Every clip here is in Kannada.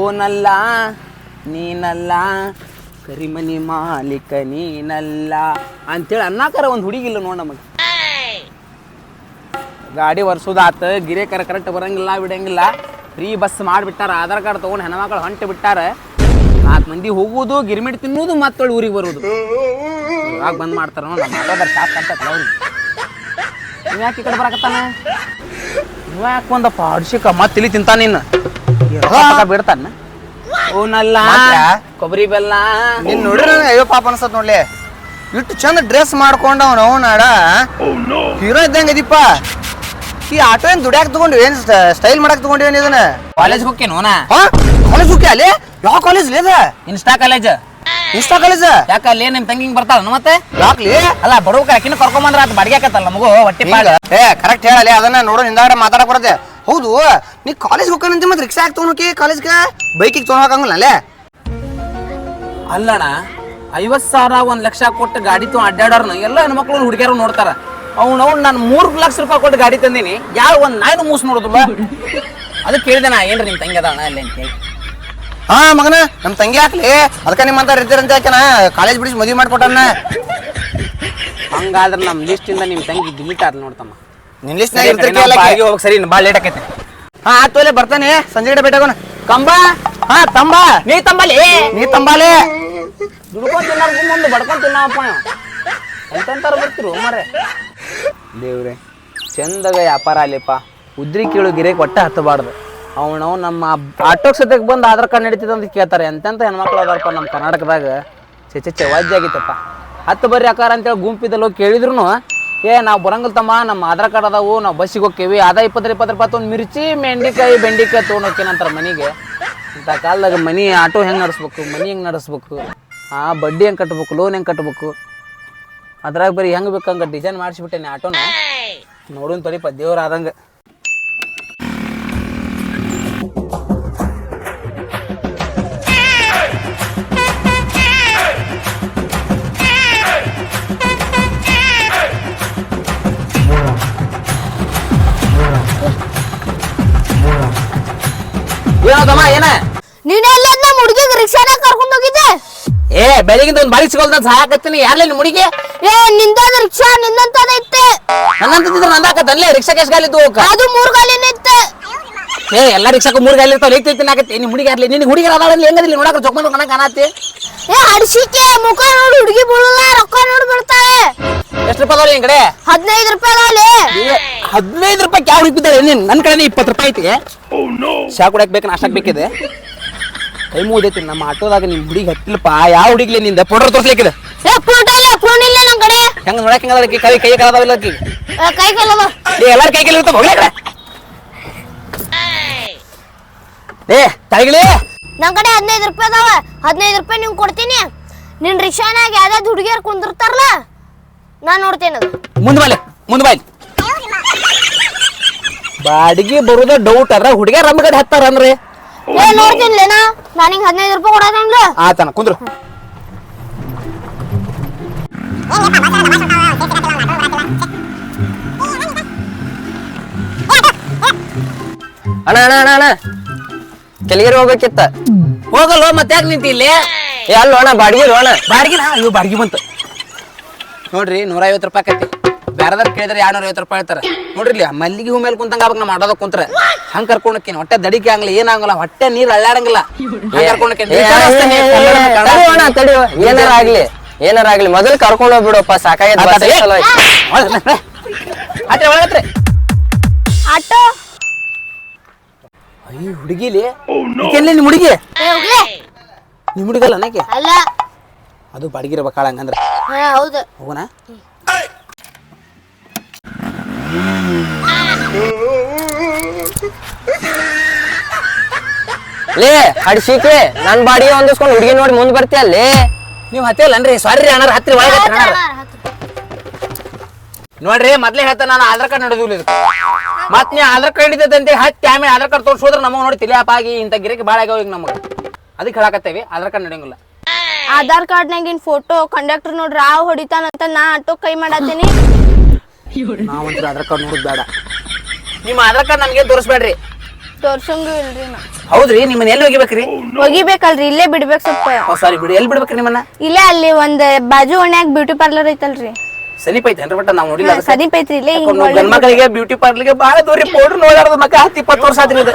ಓನಲ್ಲ, ನೀನಲ್ಲ, ಕರಿಮನಿ ಮಾಲೀಕ ನೀನಲ್ಲ ಅಂತೇಳಿ ಅನ್ನಾಕರ ಒಂದು ಹುಡುಗಿಲ್ಲ ನೋಡ ನಮಗೆ. ಗಾಡಿ ವರ್ಷೋದಾತ ಗಿರೇಕರ ಕರೆಕ್ಟ್ ಬರಂಗಿಲ್ಲ, ಬಿಡಂಗಿಲ್ಲ. ಫ್ರೀ ಬಸ್ ಮಾಡಿಬಿಟ್ಟಾರ, ಆಧಾರ್ ಕಾರ್ಡ್ ತೊಗೊಂಡು ಹೆಣ್ಮಕ್ಳು ಹೊಂಟು ಬಿಟ್ಟಾರ. ನಾಲ್ಕು ಮಂದಿ ಹೋಗುವುದು ಗಿರ್ಮಿಟ್ ತಿನ್ನುವುದು ಮತ್ತೊಳ್ಳಿ ಊರಿಗೆ ಬರೋದು. ಇವಾಗ ಬಂದ್ ಮಾಡ್ತಾರ ಯಾಕೆ ಈ ಕಡೆ ಬರಕತ್ತಾನ? ಯಾಕೆ ಒಂದಪ್ಪ ಅಡ್ಸಿಕ ಮತ್ತೆ ಇಲ್ಲಿ ತಿಂತಾನೇನು ಬಿಡ್ತಾನ. ಓನಲ್ಲ? ಕೊಬ್ಬರಿ ಬೆಲ್ಲ. ನಿನ್ ನೋಡ್ರಿ ಅಯ್ಯೋ ಪಾಪ ಅನ್ಸತ್ ನೋಡ್ಲಿ. ಇಟ್ಟು ಚಂದ ಡ್ರೆಸ್ ಮಾಡ್ಕೊಂಡ ಓ ಅವನಾಡ ಹೀರೋ ಇದ್ದಂಗ ಇದೀಪ ಈ ಆಟೋ ಏನ್ ದುಡ್ಯಾಕ್ ತಗೊಂಡು ಏನ್ ಸ್ಟೈಲ್ ಮಾಡಕ್ ತಗೊಂಡಿವೇನ್ ಇದನ್ನ? ಕಾಲೇಜ್ ಹೋಗ್ಕೇನು ಹಾ? ಕಾಲೇಜ್ ಹೋಗಿ ಅಲ್ಲಿ? ಯಾವ ಕಾಲೇಜ್ ಲೇದ ಇನ್ಸ್ಟಾ ಕಾಲೇಜ್ ಇನ್ಸ್ಟಾ ಕಾಲೇಜ್ ಯಾಕ ಅಲ್ಲಿ ನಿಮ್ ತಂಗಿಂಗ್ ಬರ್ತಾಳ ಮತ್ತೆ? ಯಾಕ್ಲಿ? ಅಲ್ಲ ಬಡವ ಆಕಿನ ಕರ್ಕೊಂಬಂದ್ರ ಅದ್ ಬಾಡಿಗೆ ಆಕತ್ತಲ್ಲ ನಮಗೂ ಹೊಟ್ಟಿ ಪಾಡ. ಏ ಕರೆಕ್ಟ್ ಹೇಳಲಿ ಅದನ್ನ ನೋಡೋ ನಿಂದಾಡ ಮಾತಾಡಕ್ ಬರುತ್ತೆ. ಹೌದು ನೀ ಕಾಲೇಜ್ ಹೋಗ್ಕಂತ ಮತ್ತೆ ರಿಕ್ಷಾ ಹಾಕಿ ತೊಗೊಳಕಿ ಕಾಲೇಜ್ಗೆ ಬೈಕಿಗೆ ತೊಗೊಳಕಂಗಿಲ್ಲ ಅಲ್ಲೇ? ಅಲ್ಲಣ್ಣ ಐವತ್ ಸಾವಿರ ಒಂದ್ ಲಕ್ಷ ಕೊಟ್ಟು ಗಾಡಿ ತೊಗೊಂಡು ಅಡ್ಡಾಡೋರ್ನ ಎಲ್ಲ ಹೆಣ್ಮಕ್ಳು ಹುಡುಗಿಯರು ನೋಡ್ತಾರ. ಅವ್ನು ಅವ್ನು ನಾನು ಮೂರು ಲಕ್ಷ ರೂಪಾಯಿ ಕೊಟ್ಟು ಗಾಡಿ ತಂದೀನಿ ಯಾರು ಒಂದು ನಾಯಿನು ಮೂಸ್ ನೋಡುದಿಲ್ಲ. ಅದಕ್ಕೆ ಕೇಳಿದೆ ನಾ ಏನ್ರಿ ನಿಮ್ಮ ತಂಗಿ ಅದಾಣ ಅಲ್ಲಿ ಅಂತ ಹೇಳಿ ಹಾ ಮಗನ ನಮ್ಮ ತಂಗಿ ಹಾಕ್ಲಿ ಅದಕ್ಕ ನಿಮ್ಮಂತ ಇರ್ತೀರಂತ ಯಾಕೆನ ಕಾಲೇಜ್ ಬಿಡಿಸಿ ಮದ್ವಿ ಮಾಡ್ಕೊಟ್ಟಣ್ಣ ಹಂಗಾದ್ರೆ ನಮ್ಮ ಲಿಸ್ಟಿಂದ ನಿಮ್ ತಂಗಿ ಡಿಲೀಟ್ ಆದ್ ನೋಡ್ತಮ್ಮ ನಿನ್ ಲಿಸ್ಟ್ ಸರಿ, ಕಡೆ ನಾವು ಸರಿ ಭಾಳ ಲೇಟ್ ಆಕೈತೆ. ಹಾ ಆತು ಅಲ್ಲೇ ಬರ್ತಾನೆ ಸಂಜೆ ಕಡೆ ಭೇಟಾಗೋಣ ಕಂಬ ಹಾ ತಂಬ. ನೀ ತಂಬಲಿ ನೀ ತಂಬಾಲೆ. ದುಡ್ಕೊಂಡ್ ತಿನ್ನೋರ್ಗು ಮುಂದೆ ಬಡ್ಕೊಂಡ್ ತಿನ್ನಪ್ಪ ಎಂತೆಂತಾರು ಬರ್ತಿರು ಮರೆ ದೇವ್ರೆ ಚಂದಾಗ ವ್ಯಾಪಾರ ಅಲ್ಲಿಪ್ಪ. ಉದ್ರಿ ಕೇಳು ಗಿರೇಕ್ ಒಟ್ಟ ಹತ್ತಬಾರ್ದು. ಅವನು ನಮ್ಮ ಆಟೋಕ್ ಸದ್ಯಕ್ಕೆ ಬಂದು ಆಧಾರ್ ಕಾರ್ಡ್ ನಡೀತಿದ್ ಅಂತ ಕೇಳ್ತಾರೆ. ಎಂತೆಂತ ಹೆಣ್ಮಕ್ಳು ಅದಾರಪ್ಪ ನಮ್ಮ ಕರ್ನಾಟಕದಾಗ? ಚೆ ಚೆ ವಾಜ್ಯ ಆಗೈತಪ್ಪ ಹತ್ತು ಬರ್ರಿ ಅಕಾರ ಅಂತೇಳಿ ಗುಂಪಿದಲ್ಲಿ ಹೋಗಿ ಕೇಳಿದ್ರು ಏ, ನಾವು ಬರಂಗಲ್ ತಮ್ಮ ನಮ್ಮ ಆಧಾರ್ ಕಾರ್ಡ್ ಅದಾವು, ನಾವು ಬಸ್ಸಿಗೆ ಹೋಗ್ತೇವಿ ಅದ ಇಪ್ಪತ್ತು ಇಪ್ಪತ್ತು ರೂಪಾಯಿ ಒಂದು ಮಿರ್ಚಿ ಮೆಂಡಿಕಾಯಿ ಬೆಂಡಿಕಾಯಿ ತೊಗೊಂಡು ಹೋಗ್ತೀನಂತಾರೆ ಮನೆಗೆ. ಇಂಥ ಕಾಲದಾಗ ಮನಿ ಆಟೋ ಹೆಂಗೆ ನಡೆಸ್ಬೇಕು, ಮನಿ ಹೆಂಗೆ ನಡೆಸ್ಬೇಕು? ಆ, ಬಡ್ಡಿ ಹೆಂಗೆ ಕಟ್ಬೇಕು ಲೋನ್ ಹೆಂಗೆ ಕಟ್ಬೇಕು? ಅದ್ರಾಗ ಬರೀ ಹೆಂಗೆ ಬೇಕಂಗೆ ಡಿಸೈನ್ ಮಾಡಿಸ್ಬಿಟ್ಟೇನೆ ಆಟೋನ. ನೋಡೋನ್ ತೊಡಿಪ ದೇವ್ರ ಆದಂಗೆ. ಬೆಳಗಿಂದ ಒಂದು ಬಾರಿ ಸಿಗೋಲ್ದ ಸಹಾಯಕತ್ತೀನಿ ಯಾರ್ಲೆ ನಿಮ್ಮ ಹುಡುಗಿ ಏ ನಿಂದಾದ ರಿಕ್ಷಾ ನಿಂದಂತದ ಇತ್ತೆ. ನನ್ನಂತಿದ್ರೆ ನಂದಾಕತ್ತಲ್ಲೇ ರಿಕ್ಷಾ ಕೇಸ್ ಗಾಲಿದ್ದು ಅದು ಮೂರ್ ಗಾಲಿನ ಇತ್ತೆ. ಏ ಎಲ್ಲ ರಿಕ್ಷಾಕ್ಕೂ ಮೂರು ಗಾಲಿ ಇರ್ತಾವ ಲೇಕ್ ತಿನ್ನಾಕತ್ತಿ ನಿ ಹುಡುಗಿ ಆರ್ಲಿ ನಿನ್ನ ಹುಡುಗಿ ಇಲ್ಲಿ ಹೆಂಗದಿಲ್ಲ? ನೋಡಕ್ಕೆ ಜೊಕ್ಕೊಂಡು ಕಣ ಕಾಣತ್ತಿ ಏ ಅಡ್ಸಿಕೆ ಮುಖ ನೋಡಿ ಹುಡುಗಿ ಬೀಳಲ್ಲ ರೊಕ್ಕ ನೋಡಿ ಬಿಡ್ತಾಳೆ ಎಷ್ಟು ರೂಪಾಯಿ ಅದಾವ್ರಿ ಕಡೆ? ಹದಿನೈದು ರೂಪಾಯಿ ಅದಾವಲ್ಲಿ ಹದಿನೈದು ರೂಪಾಯಿ ಯಾವ ಇಪ್ಪಿದ್ದಾಳೆ ನೀನು ನನ್ನ ಕಡೆ ಇಪ್ಪತ್ತು ರೂಪಾಯಿ ಐತಿ. ಶಾಕ್ ಕುಡಕ್ ಬೇಕು ನಾಷ್ಟಾಕ್ ಬೇಕಿದೆ. ಕೈ ಮುಗಿದೈತಿ ನಮ್ಮ ಆಟೋದಾಗ ನಿಮ್ಮ ಹುಡುಗಿ ಹತ್ತಿಲ್ಪ ಯಾವ ಹುಡುಗಿಲಿ ನಿಂದ? ಪೌಡರ್ ತೋರ್ಸ್ಲಿಕ್ಕಿದೆ ಏ ಫೋಟೋ ಇಲ್ಲ ಫೋನ್ ಇಲ್ಲ ನಮ್ ಕಡೆ. ಹೆಂಗ ನೋಡಕ್ ಹೆಂಗದ ಕೈ ಕೈ ಕಳದಾವಿಲ್ಲ ಆಕಿ ಎಲ್ಲಾರ ಕೈ ಕೈಲಿ ಇರ್ತಾವ ಹೋಗ್ಲಿ ಏ ತಳಗಿಳಿ. ನಮ್ ಕಡೆ ಹದಿನೈದು ರೂಪಾಯಿ ಅದಾವ. ಹದಿನೈದು ರೂಪಾಯಿ ನಿಂಗೆ ಕೊಡ್ತೀನಿ. ನಿನ್ ರಿಕ್ಷಾನಾಗ ಯಾವ್ದಾದ್ ಹುಡುಗಿಯರ್ ಕುಂದಿರ್ತಾರಲ್ಲ ನಾನ್ ನೋಡ್ತೇನೆ ಅದು. ಮುಂದ್ ಬಾಲೆ ಮುಂದ್ ಬಾಲಿ ಬಾಡಿಗೆ ಬರೋದ ಡೌಟ್ ಅದ್ರ ಹುಡುಗಿಯರ್ ನಮ್ಮ ಕಡೆ ಹತ್ತಾರ ಅಂದ್ರೆ. ಏ ನೋಡ್ತೀನಿ ನಾ ನಾನಿಂಗ್ ಹದಿನೈದು ರೂಪಾಯಿ ಕೊಡೋದಂಗ್ಲ ಆತನ ಕುಂದ್ರು. ಅಣ್ಣ ಅಣ್ಣ ಅಣ್ಣ ಅಣ್ಣ. ಕೆಳಗಿರಿ ಹೋಗ್ಬೇಕಿತ್ತ. ಹೋಗಲ್ಲ ಮತ್ತೆ ಯಾಕೆ ನಿಂತಿ ಇಲ್ಲಿ? ಏ ಅಲ್ಲ ಅಣ್ಣ ಬಾಡಿಗೆ ಅಣ್ಣ. ಬಾಡಿಗೆ ಅಯ್ಯೋ ಬಾಡಿಗೆ ಬಂತು. ನೋಡ್ರಿ ನೂರ ಐವತ್ತು ರೂಪಾಯಿ ಆಕತಿ. ಬೇರೆದಾರ ಕೇಳಿದ್ರೆ ಎರಡ್ನೂರ ಐವತ್ತು ರೂಪಾಯಿ ಹೇಳ್ತಾರೆ. ನೋಡ್ರಿ ಇಲ್ಲಿ ಮಲ್ಲಿಗೆ ಹೂ ಮೇಲೆ ಕುಂತಂಗ ಆಗ್ಬೇಕು ನಾ ಮಾಡೋದ ಕುಂತ್ರ. ಹಂಗ್ ಕರ್ಕೊಂಡಕ್ಕೇನು? ಹೊಟ್ಟೆ ದಡಿಕೆ ಆಗಲ್ಲ ಏನಾಗಲ್ಲ ಹೊಟ್ಟೆ ನೀರ್ ಅಳ್ಳಾಡಂಗಿಲ್ಲ. ಏನಾರ ಆಗ್ಲಿ ಏನಾರ ಆಗ್ಲಿ ಮೊದಲು ಕರ್ಕೊಂಡು ಹೋಗ್ಬಿಡಪ್ಪ ಆಟೋ. ಅಯ್ಯ ಹುಡುಗಿಲಿ? ಈಕೆಲ್ಲಿ ನಿಮ್ಮ ಹುಡುಗಿ? ನಿಮ್ಮ ಹುಡುಗಲ್ಲ ಅಲ್ಲ. ಅದು ಬಾಡಿಗಿರ್ಬೇಕಾಳ ಹಂಗಂದ್ರೆ. ಹೌದು. ಹೋಗೋಣ? ಲೇ ಹಡ್ಸಿಕೆ ನನ್ ಬಾಡಿ ಹೊಂದಿಸ್ಕೊಂಡು ಹುಡುಗಿ ನೋಡಿ ಮುಂದ್ ಬರ್ತೀಯಲ್ಲಿ ನೀವು ಹತ್ತಿಲ್ಲನ್ರಿ ಸಾರಿ ಅಣ್ಣಾರ ಹತ್ತಿರ ಒಳಗೆ. ನೋಡ್ರಿ, ಮೊದ್ಲೇ ಹೇಳ್ತಾ ನಾನು ಆಧಾರ್ ಕಾರ್ಡ್ ನಡೆದಿಲ್ಲ ಇದಕ್ಕೆ ಮತ್ ನೀ ಆಧಾರ್ ಕಾರ್ಡ್ ಹಿಡಿತೈತೆ ಹತ್ತಿ ಆಮೇಲೆ ಆಧಾರ್ ಕಾರ್ಡ್ ತೋರ್ಸೋದ್ರ ನಮಗ ನೋಡಿ ತಿಳಿಯಪ್ಪಾಗಿ ಇಂಥ ಗಿರಕ್ಕೆ ಭಾಳ ಆಗ್ಯಾವ ಈಗ ನಮಗೆ. ಅದಕ್ಕೆ ಹೇಳಾಕತ್ತೇವಿ, ಆಧಾರ್ ಕಾರ್ಡ್ ನಡೆಯಂಗಿಲ್ಲ ಆಧಾರ್ ಕಾರ್ಡ್ ಕಾರ್ಡ್ನಾಗಿನ್ ಫೋಟೋ ಕಂಡಕ್ಟರ್ ನೋಡ್ರಿ ಆ ಹೊಡಿತಾನಂತ ನಾ ಆಟೋ ಕೈ ಮಾಡತ್ತೀನಿ. ನಾವಂತೂ ಆಧಾರ್ ಕಾರ್ಡ್ ನೋಡೋದು ಬೇಡ. ನಿಮ್ಮ ಆಧಾರ್ ಕಾರ್ಡ್ ನಮಗೆ ತೋರಿಸ್ಬೇಡ್ರಿ ತೋರ್ಸಂಗೂ ಇಲ್ರಿ ನಾ. ಹೌದ್ರಿ ನಿಮ್ಮನ್ನ ಎಲ್ಲಿ ಹೋಗಿಬೇಕ್ರಿ ಒಗಿಬೇಕಲ್ರಿ ಇಲ್ಲೇ ಬಿಡ್ಬೇಕು ಸ್ವಲ್ಪ. ಸಾರಿ ಬಿಡಿ ಎಲ್ಲಿ ಬಿಡ್ಬೇಕ್ರಿ ನಿಮ್ಮನ್ನ? ಇಲ್ಲೇ ಅಲ್ಲಿ ಒಂದ್ ಬಾಜು ಓಣ್ಯಾಗ ಬ್ಯೂಟಿ ಪಾರ್ಲರ್ ಐತಲ್ರಿ. ಸಲೀಪ್ ಐತೆ ಏನ್ರಿ ಬಟ್ ನಾವು ನೋಡಿಲ್ಲ ಅದಕ್ಕೆ. ಸದೀಪ್ ಐತ್ರಿ ಇಲ್ಲೇ ಹಿಂಗ್ ಯಾಕಂದ್ರೆ ಒಳ್ಳೆ ಗಂಡ್ ಮಕ್ಕಳಿಗೆ ಬ್ಯೂಟಿ ಪಾರ್ಲರ್ಗೆ ಭಾಳ ದೂರಿ ಪೌಡ್ರ್ ನೋಡಾರ್ದ ಮಕ್ಕ ಹತ್ತು ಇಪ್ಪತ್ತು ವರ್ಷ ಆದ್ರಿ ಇದು.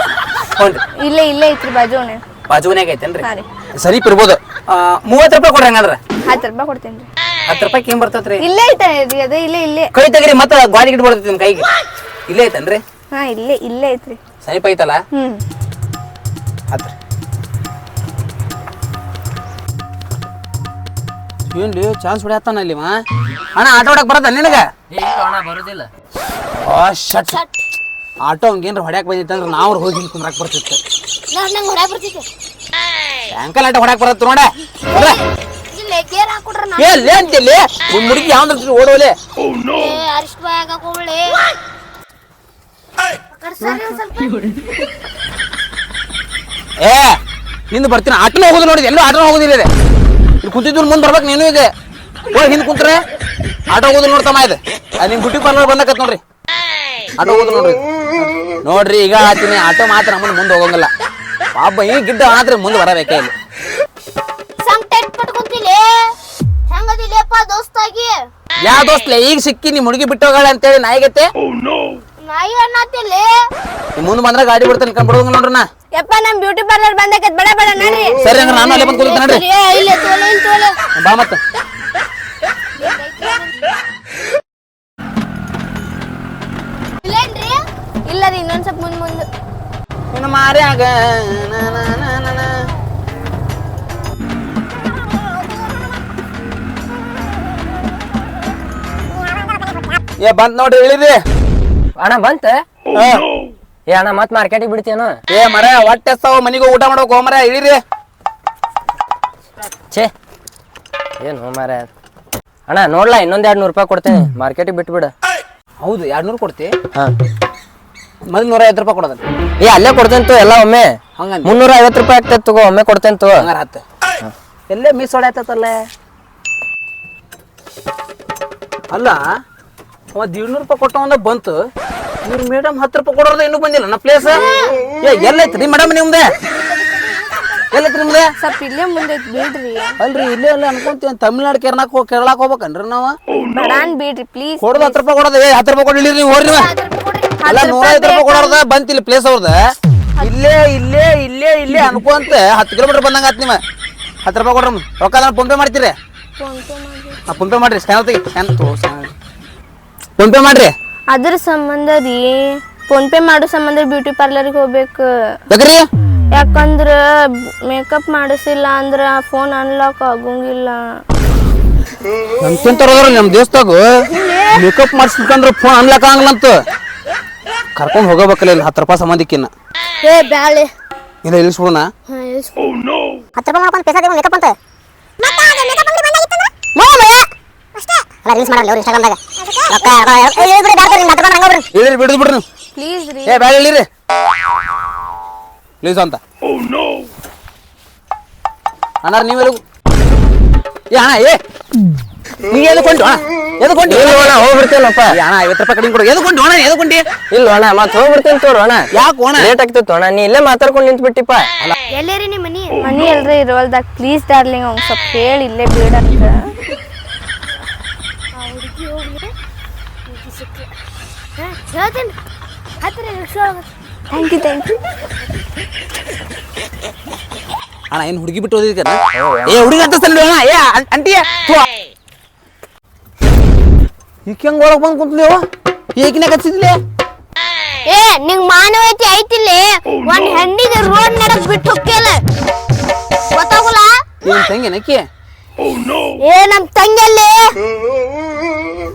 ಇಲ್ಲೇ ಇಲ್ಲೇ ಐತ್ರಿ ಬಾಜು ಓಣ್ಯಾಗ ಬಾಜುವನ್ಯಾಗ ಐತೇನ್ರಿ? ಸರಿ ರೀ. ಇರ್ಬೋದು. ಮೂವತ್ತು ರೂಪಾಯಿ ಕೊಡ್ರಿ ಹಂಗಂದ್ರೆ. ಹತ್ತು ರೂಪಾಯಿ ಕೊಡ್ತೇನ್ರಿ ಹತ್ತು ರೂಪಾಯಿ ಏನ್ ಬರ್ತೈತ್ರಿ. ಇಲ್ಲೇ ಐತೆ ಅದು ಇಲ್ಲೇ ಇಲ್ಲೇ. ಕೈ ತೆಗಿರಿ ಮತ್ತೆ ಗಾಡಿ ಗಿಡ ಬರ್ತೈತಿ ನಿಮ್ಮ ಕೈಗೆ. ಇಲ್ಲೇ ಐತನ್ರಿ? ಹಾ ಇಲ್ಲೇ ಇಲ್ಲೇ ಐತ್ರಿ. ಸಮೀಪ ಐತಲ್ಲ? ಹ್ಮ್. ಹತ್ರ ಏನ್ಲಿ ಚಾನ್ಸ್ ಹೊಡ್ಯಾತಾನ ಅಲ್ಲಿ ಮಾ ಅಣ್ಣ ಆಟೋ ಹೊಡಕ್ ಬರತ್ತ ನಿನಗ? ಬರೋದಿಲ್ಲ. ಆ ಶಟ್ ಆಟೋ ಹಂಗೇನ್ರ ಹೊಡ್ಯಾಕ್ ಬಂದಿತ್ತು ನಾವ್ ಹೋಗಿ ಹಿಂಗೆ ಕುಂದ್ರಾಕ್ ಬರ್ತಿತ್ತು. ನಂಗೆ ಹೊಡ್ಯಾಕ್ ಬರ್ತೈತಿ ಅಂಕಲ್ ಆಟೋ ಹೊಡ್ಯಾಕ್ ಬರತ್ತ ನೋಡ. ಇಲ್ಲೇ ಗೇರ್ ಹಾಕೊಡ್ರ ನಾ ಏ ಲೇ ಅಂತಿಲ್ಲಿ ನಿಮ್ ಹುಡುಗಿ ಯಾವ್ದ್ರ ಓಡೋಲೆ? ಅರಿಷ್ಟ ಬಾಯ್ ಹಾಕೊಳ್ಳಿ ಸರಿ ಒಂದ್ ಸ್ವಲ್ಪ. ಏ ನಿಂದು ಬರ್ತೀನಿ. ಆಟೋನ ಹೋಗುದು ನೋಡಿದೆ. ಎಲ್ಲೂ ಆಟೋನ ಹೋಗುದಿಲ್ಲ ಇದೆ. ಇಲ್ಲಿ ಕುಂತಿದ್ದು ಮುಂದೆ ಬರ್ಬೇಕು ನೀನು ಇದೆ. ಹೋಗಿ ಹಿಂದೆ ಕುಂತ್ರೆ? ಆಟೋ ಹೋಗುದು ನೋಡ್ತಮ್ಮ ಇದೆ. ನಿಮ್ ಬ್ಯೂಟಿ ಪಾರ್ಲರ್ ಬಂದಕತ್ ನೋಡ್ರಿ. ಆಟೋ ಹೋಗುದು ನೋಡ್ರಿ. ನೋಡ್ರಿ ಈಗ ಆತೀನಿ ಆಟೋ ಮಾತ್ರ ನಮ್ಮನ್ನ ಮುಂದೆ ಹೋಗಂಗಿಲ್ಲ. ಪಾಪ ಈ ಗಿಡ್ಡ ಮಾತ್ರ ಮುಂದೆ ಬರಬೇಕೇ ಇಲ್ಲಿ. ದೋಸ್ತಾಗಿ. ಯಾ ದೋಸ್ತ್ಲೆ ಈಗ ಸಿಕ್ಕಿ ನಿಮ್ ಹುಡುಗಿ ಬಿಟ್ಟೋಗಳ ಅಂತ ಅಂತೇಳಿ ನಾಯಿಗತ್ತೆ ನಾಯಿ ಅಣ್ಣತಿಲ್ಲ ಮುಂದ್ ಮುಂದೆ ಬಂದ್ರೆ ಗಾಡಿ ಬಿಡ್ತಾನೆ ಕಂಬಿಡೋಂಗ ನೋಡ್ರಿ ನಾ. ಯಪ್ಪ ನಮ್ ಬ್ಯೂಟಿ ಪಾರ್ಲರ್ ಬಂದಕ್ಕೆ ಬಡ ಬಡ ನಡಿ. ಸರಿ ಹಂಗ ನಾನು ಅಲ್ಲೇ ಬಂದು ಕುಳಿತ ನಡ್ರಿ. ಇಲ್ಲ ತೋಲೆ ಇಲ್ಲ ತೋಲೆ. ಬಾ ಮತ್ತ. ಇಲ್ಲೇನ್ರಿ? ಇಲ್ಲ ರೀ ಇನ್ನೊಂದ್ ಸ್ವಲ್ಪ ಮುಂದ್ ಮುಂದ್. ಮಾರಿ ಮಾರ್ಯಾಗ ನ, ನ, ನ, ನ, ಏ ಬಂತ ನೋಡ್ರಿ ಇಳಿರಿ. ಅಣ್ಣ ಬಂತ? ಹಾ. ಏ ಅಣ್ಣ ಮತ್ ಮಾರ್ಕೆಟಿಗೆ ಬಿಡ್ತೀಯನು? ಏ ಮರ ಹೊಟ್ಟೆ ಸಾವು ಮನಿಗೆ ಊಟ ಮಾಡೋಕ್ ಹೋಮರ ಇಳಿರಿ. ಛೇ. ಏನು ಮಾರ? ಅಣ್ಣ ನೋಡ್ಲಾ ಇನ್ನೊಂದ್ ಎರಡ್ ನೂರು ರೂಪಾಯಿ ಕೊಡ್ತೇನೆ. ಮಾರ್ಕೆಟಿಗೆ ಬಿಟ್ಬಿಡು. ಹೌದು ಎರಡ್ ನೂರು ಕೊಡ್ತಿ. ಹಾ. ಮೊದಲು ನೂರ ಐವತ್ತು ರೂಪಾಯಿ ಕೊಡೋದ ಏ ಅಲ್ಲೇ ಕೊಡ್ತೇನೆ ತೋ ಎಲ್ಲ ಒಮ್ಮೆ. ಹಂಗಂದ. ಮುನ್ನೂರ ಐವತ್ತು ರೂಪಾಯಿ ಆಗ್ತೈತೆ ತಗೋ ಒಮ್ಮೆ ಕೊಡ್ತೇನೆ ತೋ. ಹಂಗಾರ ಹತ್ತು. ಎಲ್ಲೇ ಮಿಸ್ ಹೊಡ್ಯಾತಲ್ಲ ಅಲ್ಲ ಅವ ಏಳ್ನೂರು ರೂಪಾಯಿ ಕೊಟ್ಟ ಒಂದ ಬಂತು. ಇವ್ರು ಮೇಡಮ್ ಹತ್ತು ರೂಪಾಯಿ ಕೊಡೋರ್ದ ಇನ್ನೂ ಬಂದಿಲ್ಲ. ನಾ ಪ್ಲೇಸ್ ಏ ಎಲ್ಲೈತ್ರಿ ಮೇಡಮ್ ನಿಮ್ದೆ? ಎಲ್ಲೈತ್ರಿ ನಿಮ್ದೆ? ಸ್ವಲ್ಪ ಇಲ್ಲೇ ಮುಂದೆ ಐತ್ ಬಿಡ್ರಿ ಅಲ್ರಿ ಇಲ್ಲೇ ಅಲ್ಲೇ ಅನ್ಕೊಂತೀವಿ. ತಮಿಳ್ನಾಡು ಕೇರಳಕ್ಕೆ ಹೋಗಿ ಕೇರಳಕ್ಕೆ ಹೋಗ್ಬೇಕನ್ರಿ ನಾವು. ಬಡಾನ್ ಬಿಡ್ರಿ ಪ್ಲೀಸ್ ಕೊಡೋದು ಹತ್ತು ರೂಪಾಯಿ ಕೊಡೋದು ಏ ಹತ್ತು ರೂಪಾಯಿ ಕೊಡ್ಲಿರಿ ನೀವು ಹೋಗ್ರಿ ಅಲ್ಲ ನೂರೈದು ರೂಪಾಯಿ ಕೊಡೋರ್ದ ಬಂತಿಲ್ಲ ಪ್ಲೇಸ್ ಅವ್ರದ. ಇಲ್ಲೇ ಇಲ್ಲೇ ಇಲ್ಲೇ ಇಲ್ಲೇ ಅನ್ಕೊಂತ ಹತ್ತು ಕಿಲೋಮೀಟರ್ ಬಂದಂಗ ಆತ್ ನಿಮ್ಮ ಹತ್ತು ರೂಪಾಯಿ ಕೊಡ್ರಿ ರೊಕ್ಕ ಫೋನ್ ಪೇ ಮಾಡ್ತೀರಿ? ಫೋನ್ ಪೇ ಮಾಡ್ರಿ. ಸ್ಕ್ಯಾನ್ ತೆಗಿ. ಸ್ಕ್ಯಾನ್ ಫೋನ್ ಪೇ ಮಾಡ್ರಿ? ಅದ್ರ ಸಂಬಂಧ ರೀ. ಫೋನ್ ಪೇ ಮಾಡೋ ಸಂಬಂಧ ಬ್ಯೂಟಿ ಪಾರ್ಲರ್ಗೆ ಹೋಗ್ಬೇಕು. ಬೇಕ್ರಿ ಯಾಕಂದ್ರ ಮೇಕಪ್ ಮಾಡಿಸಿಲ್ಲ ಅಂದ್ರ ಫೋನ್ ಅನ್ಲಾಕ್ ಆಗಂಗಿಲ್ಲ. ನಮ್ ನಮ್ಮ ದೇಶದಾಗ ಮೇಕಪ್ ಮಾಡಿಸ್ಬೇಕಂದ್ರೆ ಫೋನ್ ಅನ್ಲಾಕ್ ಆಗಲ್ಲ ಅಂತ ಕರ್ಕೊಂಡು ಹೋಗಬೇಕಲ್ಲ ಇಲ್ಲಿ ಹತ್ತು ರೂಪಾಯಿ ಸಂಬಂಧಿಕ್ಕಿನ್ನ ಏ ಬ್ಯಾಳೆ. ಇಲ್ಲ ಇಳಿಸ್ಬಿಡೋಣ ಹತ್ತು ರೂಪಾಯಿ ಮಾಡ್ಕೊಂಡು ಪೈಸಾ ಮೇಕಪ್ ಅಂತ? ಅಲ್ಲ ರೀಲ್ಸ್ ಮಾಡಲ್ಲ ಅವ್ರು ಇನ್ಸ್ಟಾಗ್ರಾಮ್ದಾಗ ರೊಕ್ಕ ಹೇಳ್ಬಿಡಿ ಬ್ಯಾಡ ನಿಮ್ಗೆ ಹತ್ತು ರೂಪಾಯಿ ಹಂಗ ಇಳಿರಿ ಬಿಡುದು ಬಿಡ್ರಿ ನೀವು ಪ್ಲೀಸ್ ರೀ ಏ ಬೇಡ ಇಳಿರಿ ಪ್ಲೀಸ್ ಅಂತ ಅಣ್ಣಾರ ನೀವೆಲ್ಲ ಏ ಅಣ್ಣ ಏ ನೀ ಎದಕೊಂಡು ಅಣ್ಣ ಎದಕೊಂಡು ಇಲ್ಲ ಅಣ್ಣ ಹೋಗ್ಬಿಡ್ತೇನಪ್ಪ ಏ ಅಣ್ಣ ಐವತ್ತು ರೂಪಾಯಿ ಕಡಿಮೆ ಕೊಡು ಎದಕೊಂಡು ಅಣ್ಣ ಎದಕೊಂಡಿ ಇಲ್ಲ ಅಣ್ಣ ಮತ್ ಹೋಗ್ಬಿಡ್ತೇನೆ ತೋರು ಅಣ್ಣ ಯಾಕೆ ಅಣ್ಣ ಲೇಟ್ ಆಗ್ತಿತ್ತು ಅಣ್ಣ ನೀ ಇಲ್ಲೇ ಮಾತಾಡ್ಕೊಂಡು ನಿಂತ್ಬಿಟ್ಟಿಪ್ಪ ಎಲ್ಲೇರಿ ನಿಮ್ಮ ಮನಿ ಮನಿ ಎಲ್ರಿ ಇರೋಲ್ದಾಗ ಪ್ಲೀಸ್ ಡಾರ್ಲಿಂಗ್ ಅವ್ನು ಸ್ವಲ್ಪ ಹೇಳಿ ಇಲ್ಲೇ ಬಿಡ ಹೇಳ್ತೀನಿ ಥ್ಯಾಂಕ್ ಯು ಥ್ಯಾಂಕ್ ಯು ಅಣ್ಣ ಏನು ಹುಡುಗಿ ಬಿಟ್ಟು ಓದಿದ್ಕನ ಏ ಹುಡುಗಿ ಅಂತ ಸರಿ ಅಣ್ಣ ಏ ಅಂಟಿಯ ಅಂಟಿ ಈಕೆ ಹೆಂಗೆ ಒಳಗೆ ಬಂದು ಕುಂತ್ಲೇವ ಈಗಿನ ಕಚ್ಚಿದ್ಲೆ? ಏ ನಿಂಗ್ ಮಾನವೀಯತೆ ಐತಿಲ್ಲಿ? ಒಂದ್ ಹೆಣ್ಣಿಗೆ ರೋಡ್ ನಡಕ್ ಬಿಟ್ಟು ಹೋಗ್ಯಲ್ಲ ಗೊತ್ತಾಗಲ್ಲ? ಏನ್ ತಂಗಿನಕ್ಕಿ ಏ ನಮ್ ತಂಗಿಯಲ್ಲಿ?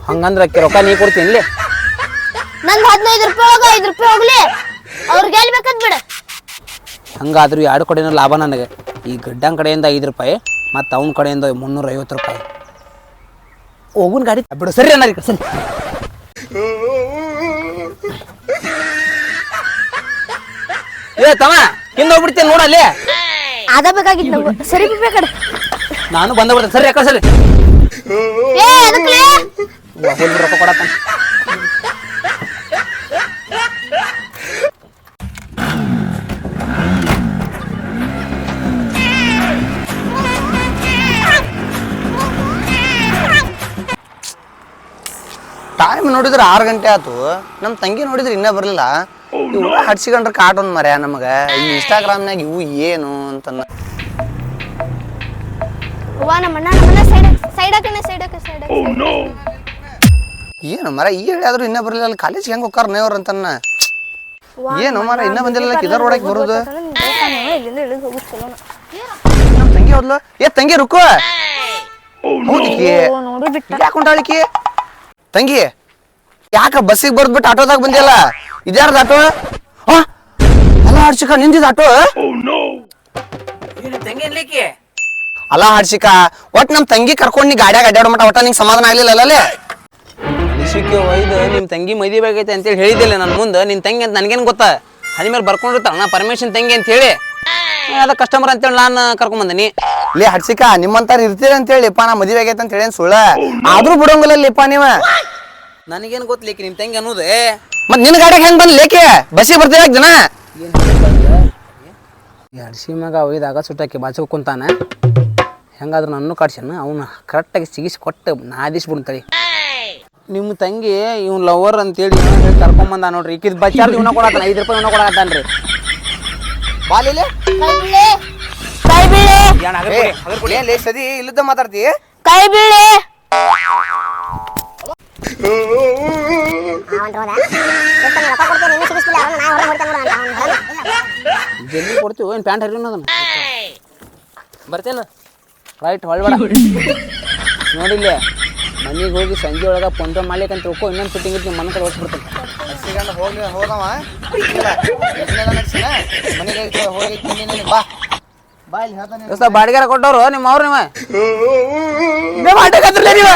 ಹಂಗಂದ್ರ ಅಕ್ಕಿ ರೊಕ್ಕ ನೀ ಕೊಡ್ತೀನಿ ನಂದ್ ಹದಿನೈದು ರೂಪಾಯಿ ಹೋಗ ಐದು ರೂಪಾಯಿ ಹೋಗ್ಲಿ. ಅವ್ರಿಗೆ ಹೇಳ್ಬೇಕಂತ ಬೇಕಂತ ಬಿಡ. ಹಂಗಾದ್ರೂ ಎರಡು ಕಡೆನೂ ಲಾಭ ನನಗೆ. ಈ ಗಡ್ಡಂಗ್ ಕಡೆಯಿಂದ ಐದು ರೂಪಾಯಿ ಮತ್ತು ಅವನ ಕಡೆಯಿಂದ ಮುನ್ನೂರ ಐವತ್ತು ರೂಪಾಯಿ. ಹೋಗುನ್ ಗಾಡಿ. ಬಿಡು ಸರಿ ಅಣ್ಣ ಸರಿ. ಏ ತಮ್ಮ ಹಿಂದೆ ಹೋಗ್ಬಿಡ್ತೇನೆ ನೋಡಲ್ಲಿ ಅದ ಬೇಕಾಗಿತ್ತು ನಮ್ಗೆ ಸರಿ ಬೇಕಡೆ. ನಾನು ಬಂದ ಬಿಡ್ತೇನೆ ಸರಿ ಯಾಕ ಸರಿ. ಏ ಅದಕ್ಕೆ? ರೊಕ್ಕ ಕೊಡತ್ತ ನೋಡಿದ್ರೆ ಆರು ಗಂಟೆ ಆತು ನಮ್ಮ ತಂಗಿ ನೋಡಿದ್ರೆ ಇನ್ನೂ ಬರಲಿಲ್ಲ. ಇವು ಹಡ್ಸಿಕೊಂಡ್ರೆ ಒಂದ್ ಮರ್ಯ ನಮಗ. ಈ ಇನ್ಸ್ಟಾಗ್ರಾಮ್ನಾಗ ಇವು ಏನು ಅಂತಂದ ಅವ್ವ ನಮ್ಮಣ್ಣ ಸೈಡ್ ಸೈಡ್ ಹಾಕಣ ಸೈಡ್ ಹಾಕ ಸೈಡ್ ಏನು ಮರ ಈ ಹೇಳಿದ್ರು ಇನ್ನೂ ಬರಲಿಲ್ಲ. ಅಲ್ಲಿ ಕಾಲೇಜ್ ಹೆಂಗೆ ಹೋಗ್ತಾರ ನೇವ್ರ ಅಂತನ್ನ. ಏನು ಮರ ಇನ್ನ ಬಂದಿಲ್ಲ ಇದರ ಒಳಗೆ ಬರೋದು. ಇಲ್ಲಿಂದ ಇಳಿದು ಹೋಗುದು ಚಲೋನ. ನಮ್ಮ ತಂಗಿ ಹೋದ್ಲು. ಏ ತಂಗಿ ರುಕ್ಕು. ಹೌದಿಕ್ಕಿ ನೋಡಿ ಬಿಟ್ಟ. ಯಾಕೆ ಹೊಂಟಾಳಿಕಿ ತಂಗಿ. ಯಾಕ ಬಸ್ಸಿಗೆ ಬರ್ದ್ಬಿಟ್ಟು ಆಟೋದಾಗ ಬಂದಿಲ್ಲ ಇದ್ಯಾರ್ದು ಆಟೋ? ಅಲ್ಲ ಹರ್ಷಿಕ ನಿಂದಿದ ಆಟೋ? ತಂಗಿ ಇರ್ಲಿಕ್ಕೆ ಅಲ್ಲ ಹರ್ಷಿಕ ಒಟ್ ನಮ್ ತಂಗಿ ಕರ್ಕೊಂಡ್ ನೀ ಗಾಡ್ಯಾಗ ಅಡ್ಡಾಡೋ ಮಟ ಒಟ್ಟ ನಿಂಗೆ ಸಮಾಧಾನ ಆಗ್ಲಿಲ್ಲ ಅಲ್ಲೇ ಒಯ್ದು ನಿಮ್ ತಂಗಿ ಮದಿ ಆಗೈತೆ ಅಂತೇಳಿ ಹೇಳಿದ್ದಿಲ್ಲ ನನ್ನ ಮುಂದೆ. ನಿನ್ ತಂಗಿ ಅಂತ ನನ್ಗೇನ್ ಗೊತ್ತಾ? ಹನಿ ಮೇಲೆ ಬರ್ಕೊಂಡಿರ್ತಾಳ ನಾ ಪರ್ಮಿಷನ್ ತಂಗಿ ಅಂತ ಹೇಳಿ ಅದ ಕಸ್ಟಮರ್ ಅಂತೇಳಿ ನಾನು ಬಂದಿನಿ ಲೇ ಹಡ್ಸಿಕ ನಿಮ್ಮಂತಾರ ಇರ್ತೀರ ಅಂತ ಹೇಳಿ ನಾ ಮದುವೆ ಆಗೈತೆ ಅಂತ ಹೇಳಿ ಸುಳ್ಳ? ಆದ್ರೂ ಬಿಡೋಂಗಿಲ್ಲ ಲಿಪ್ಪ ನೀವ. ನನಗೇನು ಗೊತ್ತಲಿಕ್ಕೆ ನಿಮ್ಮ ತಂಗಿ ಅನ್ನೋದು? ಮತ್ ನಿನ್ನ ಗಾಡಿಗೆ ಹೆಂಗ್ ಬಂದ್ ಲೇಕೆ ಬಸ್ಸಿಗೆ ಬರ್ತೀರ ಜನ? ಎಡ್ಸಿ ಮಗ ಒಯ್ದಾಗ ಸುಟ್ಟಾಕಿ ಬಾಚು ಕುಂತಾನ. ಹೆಂಗಾದ್ರೂ ನನ್ನ ಕಾಡ್ಸ್ಯಾನ? ಅವನು ಕರೆಕ್ಟಾಗಿ ಸಿಗಿಸಿ ಕೊಟ್ಟು ನಾದಿಸ್ ಬಿಡ್ತಾಳೆ ನಿಮ್ಮ ತಂಗಿ ಇವ್ನು ಲವರ್ ಅಂತೇಳಿ ಹೇಳಿ ಕರ್ಕೊಂಬಂದ ನೋಡ್ರಿ. ಈಕಿದ್ ಬಚ್ಚಾರ್ದು ಇವನ ಕೊಡತ್ತಾನ ಐದು ರೂಪಾಯಿ ಇವನ ಕೊಡತ್ತಾನ್ರಿ ಬಾಲಿಲೆ ಕೈ ಬೀಳಿ ಕೈ ಬೀಳಿ. ಏನ್ ಲೇ ಸದಿ ಇಲ್ಲದ ಮಾತಾಡ್ತಿ? ಕೈ ಬೀಳಿ. ಜಲ್ದಿ ಕೊಡ್ತೀವಿ ಏನು ಪ್ಯಾಂಟ್ ಹರಿಯೋಣ ಅದನ್ನ? ಬರ್ತೇನ? ರೈಟ್ ಹೊಳ್ಬೇಡ. ನೋಡಿಲ್ಲ. ಮನೆಗೆ ಹೋಗಿ ಸಂಜೆ ಒಳಗೆ ಫೋನ್ ಪೇ ಮಾಡ್ಲಿಕ್ಕೆ ಅಂತ ತಿಳ್ಕೊ ಇನ್ನೊಂದು ಫಿಟ್ಟಿಂಗ್ ಇತ್ತು ಮನೆ ಕಡೆ ಓಡಿಸ್ಬಿಡ್ತೀನಿ ಹರ್ಷಿಗಂಡ ಹೋಗ್ಲಿ ಹೋದವ ಮನೆಗೆ ಹೋಗಿ ತಿಂದಿನಿ ಬಾ. ಬಾ ಇಲ್ಲಿ ಹೇಳ್ತಾನೆ ಬಾಡಿಗೆ ಕೊಟ್ಟವ್ರು ನಿಮ್ಮ ಅವ್ರು ನೀವು ಮಾಡ್ಬೇಕಾದ್ರಲ್ಲ ನೀವು?